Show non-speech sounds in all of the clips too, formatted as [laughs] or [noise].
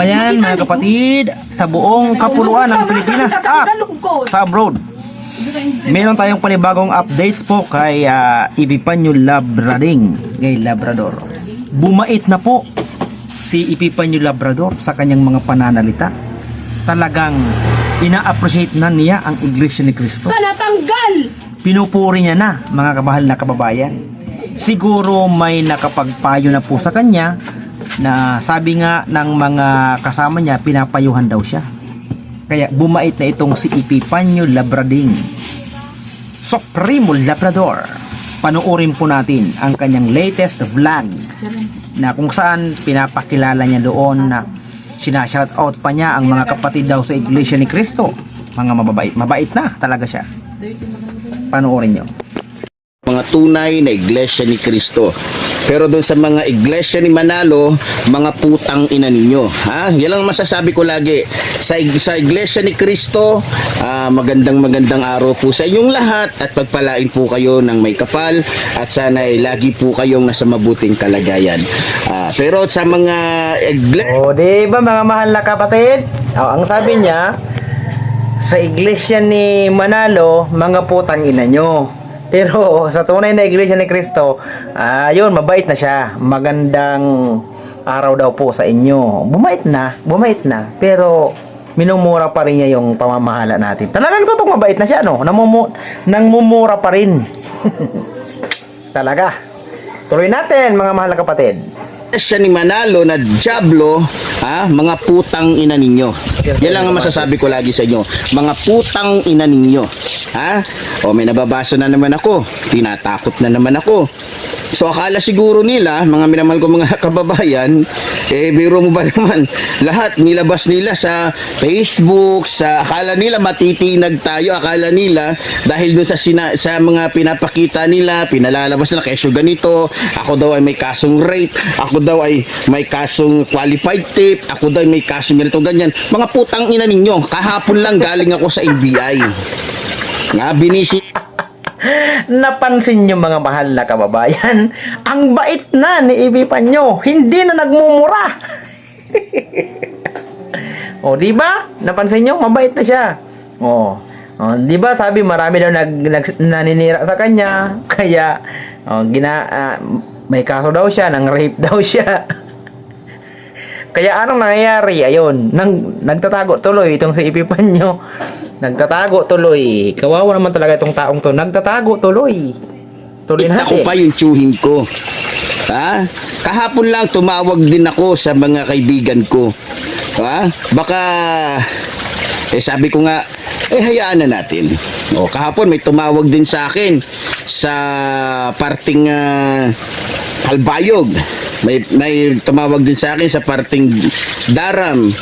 Ayan mga kapatid, sa buong kapuluan ng Pilipinas at sa abroad. Meron tayong panibagong updates po kay uh, Ipipanyo Labrading, kay Labrador. Bumait na po si Ipipanyo Labrador sa kanyang mga pananalita. Talagang ina-appreciate na niya ang Iglesia ni Cristo. Natanggal! Pinupuri niya na mga kabahal na kababayan. Siguro may nakapagpayo na po sa kanya na sabi nga ng mga kasama niya pinapayuhan daw siya. Kaya bumait na itong si Ipipanyo Labrading. Supremo Labrador. Panoorin po natin ang kanyang latest vlog na kung saan pinapakilala niya doon na sinashout out pa niya ang mga kapatid daw sa Iglesia ni Cristo. Mga mababait. Mabait na talaga siya. Panoorin nyo. mga tunay na iglesia ni Kristo. Pero doon sa mga iglesia ni Manalo, mga putang ina ninyo. Ha? Yan lang masasabi ko lagi. Sa, sa iglesia ni Kristo, ah, magandang magandang araw po sa inyong lahat at pagpalain po kayo ng may kapal at sana ay lagi po kayong nasa mabuting kalagayan. Ah, pero sa mga iglesia O, di ba mga mahal na kapatid? O, ang sabi niya, sa iglesia ni Manalo, mga putang ina nyo. Pero [laughs] sa tunay na iglesia ni Kristo, ayun, mabait na siya. Magandang araw daw po sa inyo. Bumait na, bumait na. Pero minumura pa rin niya yung pamamahala natin. Talagang totoong mabait na siya, no? Namumu nang mumura pa rin. [laughs] Talaga. Tuloy natin, mga mahal na kapatid. Siya ni Manalo na Diablo, ha, mga putang ina ninyo. Yan lang ang masasabi ko lagi sa inyo. Mga putang ina ninyo. Ha? O may nababasa na naman ako. Tinatakot na naman ako. So akala siguro nila, mga minamahal ko mga [laughs] kababayan, eh biro mo ba [laughs] naman, lahat nilabas nila sa Facebook, sa akala nila matitinag tayo, akala nila dahil dun sa sina, sa mga pinapakita nila, pinalalabas nila kesyo ganito, ako daw ay may kasong rape, ako daw ay may kasong qualified tape, ako daw ay may kasong ganito ganyan. Mga putang ina ninyo, kahapon lang galing ako sa NBI. Nga binisi Napansin nyo mga mahal na kababayan, ang bait na ni Ibi Panyo, hindi na nagmumura. [laughs] o, di ba? Napansin nyo, mabait na siya. O, o di ba sabi marami daw nag, nag, naninira sa kanya, [laughs] kaya o, gina, ah, may kaso daw siya, nang rape daw siya. Kaya anong nangyayari? Ayun, nang, nagtatago tuloy itong si Ipipan nyo. Nagtatago tuloy. Kawawa naman talaga itong taong to. Nagtatago tuloy. Tuloy Kita ko natin. pa yung tsuhin ko. Ha? Kahapon lang tumawag din ako sa mga kaibigan ko. Ha? Baka eh sabi ko nga eh hayaan na natin. O kahapon may tumawag din sa akin sa parting ah, Kalbayog. May may tumawag din sa akin sa parting Daram.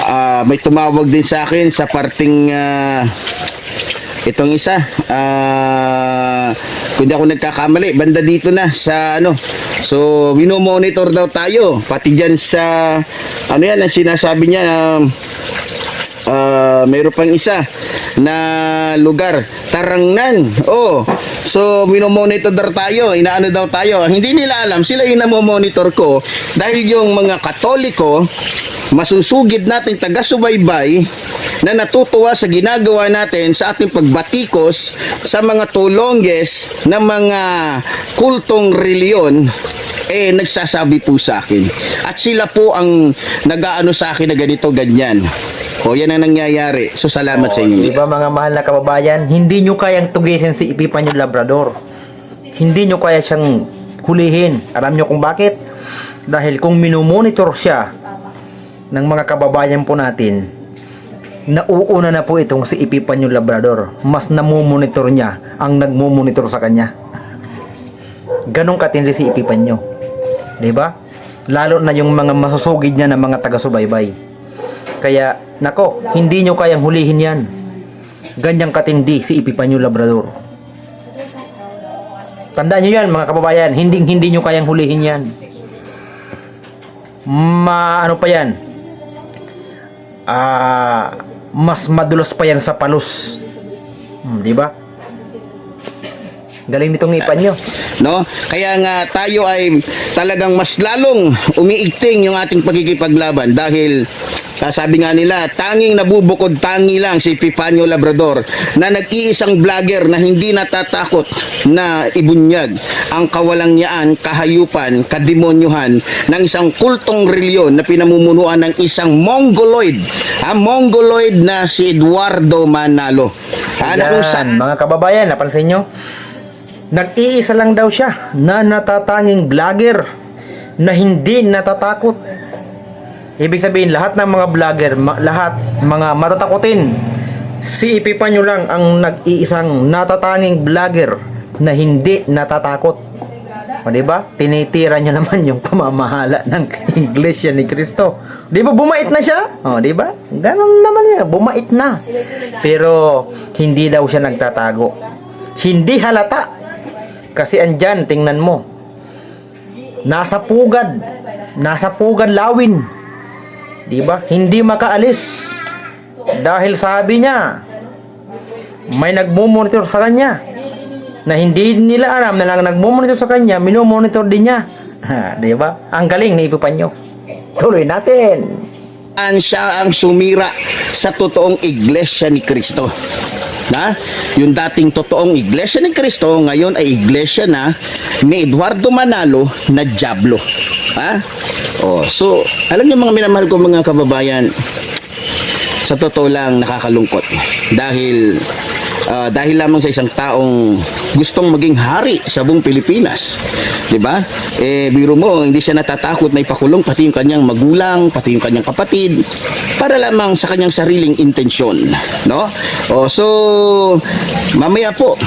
Ah, may tumawag din sa akin sa parting ah, Itong isa, ah, kung di ako nagkakamali, banda dito na sa ano. So, minomonitor daw tayo. Pati dyan sa, ano yan, ang sinasabi niya, um, ah, mayroon pang isa na lugar, Tarangnan. Oh, so minomonitor tayo, inaano daw tayo. Hindi nila alam, sila yung namomonitor ko. Dahil yung mga katoliko, masusugid nating taga-subaybay na natutuwa sa ginagawa natin sa ating pagbatikos sa mga tulongges ng mga kultong reliyon eh nagsasabi po sa akin. At sila po ang nagaano sa akin na ganito ganyan o yan ang nangyayari so salamat sa Di inyo ba mga mahal na kababayan, hindi nyo kayang tugisin si Ipipan yung Labrador. Hindi nyo kaya siyang hulihin. Alam nyo kung bakit? Dahil kung minomonitor siya ng mga kababayan po natin, nauuna na po itong si Ipipan yung Labrador. Mas namumonitor niya ang nagmumonitor sa kanya. Ganon katindi si Ipipan nyo. Di ba? Lalo na yung mga masusugid niya ng mga taga-subaybay. Kaya, nako, hindi nyo kayang hulihin yan. Ganyang katindi si Ipipanyo Labrador. Tandaan nyo yan mga kababayan, hindi hindi nyo kayang hulihin yan. Ma ano pa yan? Ah, mas madulas pa yan sa palos. Hmm, di ba? Galing nitong ipan nyo. no? Kaya nga tayo ay talagang mas lalong umiigting yung ating pagkikipaglaban dahil ah, sabi nga nila, tanging nabubukod tangi lang si Pipanyo Labrador na nag-iisang vlogger na hindi natatakot na ibunyag ang kawalangyaan, kahayupan, kademonyuhan ng isang kultong reliyon na pinamumunuan ng isang Mongoloid. Ha, Mongoloid na si Eduardo Manalo. Ha, sa- Ayan, mga kababayan, napansin nyo? Nag-iisa lang daw siya na natatanging vlogger na hindi natatakot. Ibig sabihin, lahat ng mga vlogger, ma- lahat mga matatakotin. Si Epipanyo lang ang nag-iisang natatanging vlogger na hindi natatakot. O di ba? Tinitira niya [laughs] naman yung pamamahala ng Iglesia ni Kristo. Di ba bumait na siya? O di ba? Ganon naman niya, bumait na. Pero hindi daw siya nagtatago. Hindi halata. Kasi andyan, tingnan mo. Nasa pugad. Nasa pugad lawin. Di ba? Hindi makaalis. Dahil sabi niya, may nagmumonitor sa kanya na hindi nila alam na lang nagmumonitor sa kanya, minomonitor din niya. Ha, [laughs] di ba? Ang galing na ipipanyo. Tuloy natin. an siya ang sumira sa totoong iglesia ni Kristo. Na? Yung dating totoong iglesia ni Kristo ngayon ay iglesia na ni Eduardo Manalo na Diablo. Ha? Oh, so alam niyo mga minamahal ko mga kababayan, sa totoo lang nakakalungkot dahil ah, dahil lamang sa isang taong gustong maging hari sa buong Pilipinas. 'Di ba? Eh biro mo, hindi siya natatakot na ipakulong pati yung kanyang magulang, pati yung kanyang kapatid para lamang sa kanyang sariling intensyon, no? O so mamaya po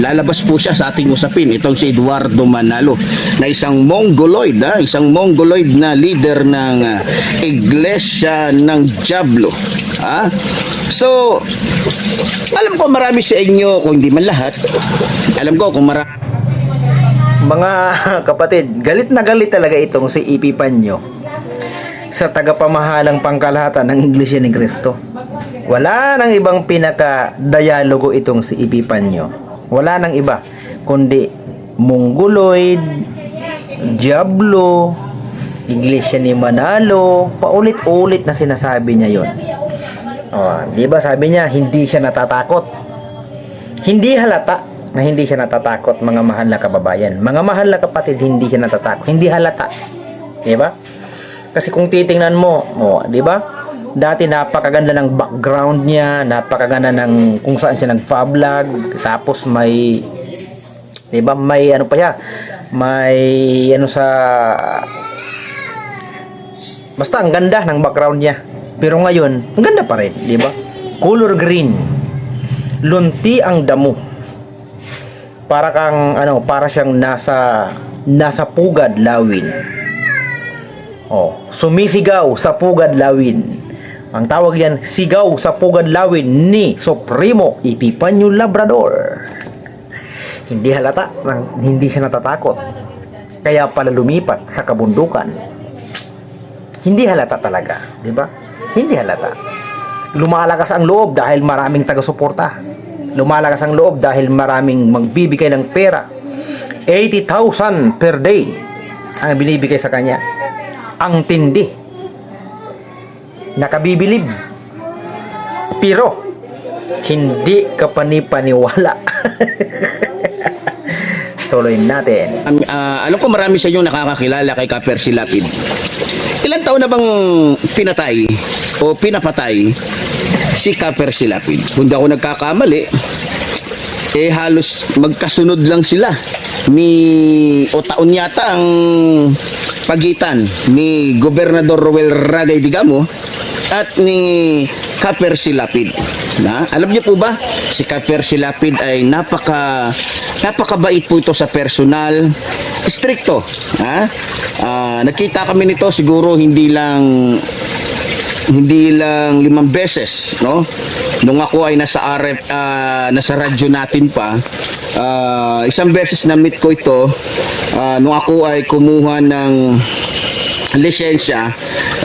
lalabas po siya sa ating usapin itong si Eduardo Manalo na isang mongoloid, ha? isang mongoloid na leader ng ah, Iglesia ng Diablo. Ha? So, alam ko marami sa inyo, kung hindi man lahat, alam ko kung marami Mga [laughs] kapatid, galit na galit talaga itong si Ipi Panyo sa tagapamahalang pangkalahatan ng Iglesia ni Cristo. Wala nang ibang pinaka-dialogo itong si Ipi Panyo. Wala nang iba, kundi Mongoloid, Diablo, Iglesia ni Manalo, paulit-ulit na sinasabi niya yon. Oh, di ba sabi niya hindi siya natatakot. Hindi halata na hindi siya natatakot mga mahal na kababayan. Mga mahal na kapatid, hindi siya natatakot. Hindi halata. Di ba? Kasi kung titingnan mo, oh, di ba? Dati napakaganda ng background niya, napakaganda ng kung saan siya nagpa-vlog, tapos may 'di ba? May ano pa siya? May ano sa Basta ang ganda ng background niya. Pero ngayon, ang ganda pa rin, di ba? Color green. Lunti ang damo. Para kang ano, para siyang nasa nasa pugad lawin. Oh, sumisigaw sa pugad lawin. Ang tawag yan, sigaw sa pugad lawin ni Supremo Epipanyo Labrador. Hindi halata, nang- hindi siya natatakot. Kaya pala lumipat sa kabundukan. Hindi halata talaga, di ba? Hindi halata. Lumalakas ang loob dahil maraming taga-suporta. Lumalakas ang loob dahil maraming magbibigay ng pera. 80,000 per day ang binibigay sa kanya. Ang tindi. Nakabibilib. Pero, hindi ka panipaniwala. [laughs] Tuloy natin. Um, ah, alam ko marami sa inyo nakakakilala kay Kaper Silapid. Ilan taon na bang pinatay o pinapatay si Kaper Silapid? Kung di ako nagkakamali, eh halos magkasunod lang sila ni o taon yata ang pagitan ni Gobernador Roel Ragay Digamo at ni Kaper Silapid. Na, alam niyo po ba, si Kaper Silapid ay napaka napakabait po ito sa personal, stricto. Ha? Ah, nakita kami nito siguro hindi lang hindi lang limang beses, no? Nung ako ay nasa RF, ah, nasa radyo natin pa, ah, isang beses na meet ko ito, ah, nung ako ay kumuha ng lisensya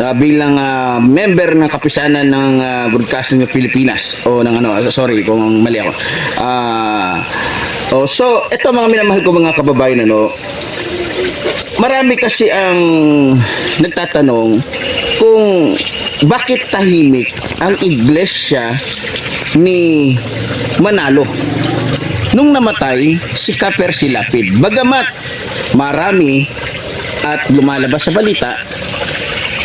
ah, bilang ah, member ng kapisanan ng ah, Broadcasting ng Pilipinas o ng ano sorry kung mali ako ah Oh, so, ito mga minamahal ko mga kababayan, ano, marami kasi ang nagtatanong kung bakit tahimik ang iglesia ni Manalo nung namatay si Kaper Silapid. Bagamat marami at lumalabas sa balita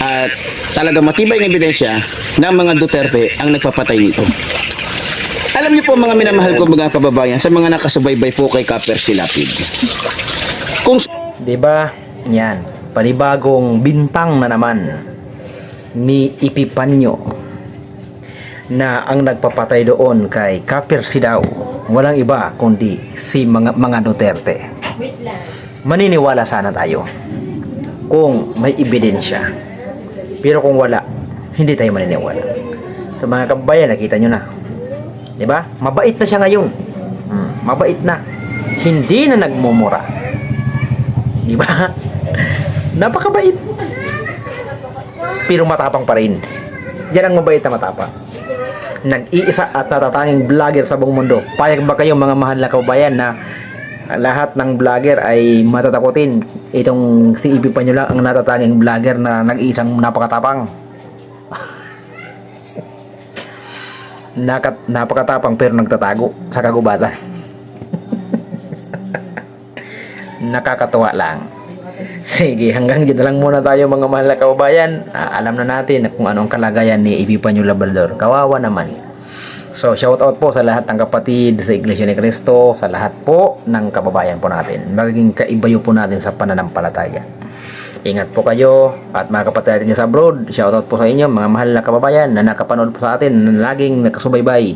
at talaga matibay ng ebidensya na mga Duterte ang nagpapatay nito. Alam niyo po mga minamahal ko mga kababayan sa mga nakasubaybay po kay Kaper Silapid. Kung 'Di ba? Yan. Panibagong bintang na naman ni Ipipanyo na ang nagpapatay doon kay Kapir Sidaw. Walang iba kundi si mga, mga Duterte. Maniniwala sana tayo kung may ebidensya. Pero kung wala, hindi tayo maniniwala. Sa mga kababayan, nakita nyo na. ba? Mabait na siya ngayon. Hmm, mabait na. Hindi na nagmumura. Ba? [laughs] Napakabait. Pero matapang pa rin. Yan ang mabait na matapang. Nag-iisa at natatanging vlogger sa buong mundo. Payag ba kayo mga mahal na kaubayan na lahat ng vlogger ay matatakotin? Itong si Ibi pa nyo lang ang natatanging vlogger na nag-iisang napakatapang. [laughs] Nakat, napakatapang pero nagtatago sa kagubatan. [laughs] nakakatuwa lang. Sige, hanggang dito lang muna tayo mga mahal na kababayan. Ah, alam na natin kung anong kalagayan ni Ibipanyo Labrador. Kawawa naman. So, shout out po sa lahat ng kapatid sa Iglesia ni Cristo, sa lahat po ng kababayan po natin. Magiging kaibayo po natin sa pananampalataya. Ingat po kayo at mga kapatid natin sa abroad. Shout out po sa inyo mga mahal na kababayan na nakapanood po sa atin, na laging nakasubaybay.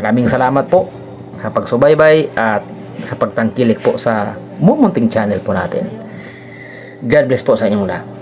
Maraming salamat po sa pagsubaybay at sa pagtangkilik po sa mumunting channel po natin. God bless po sa inyong lahat.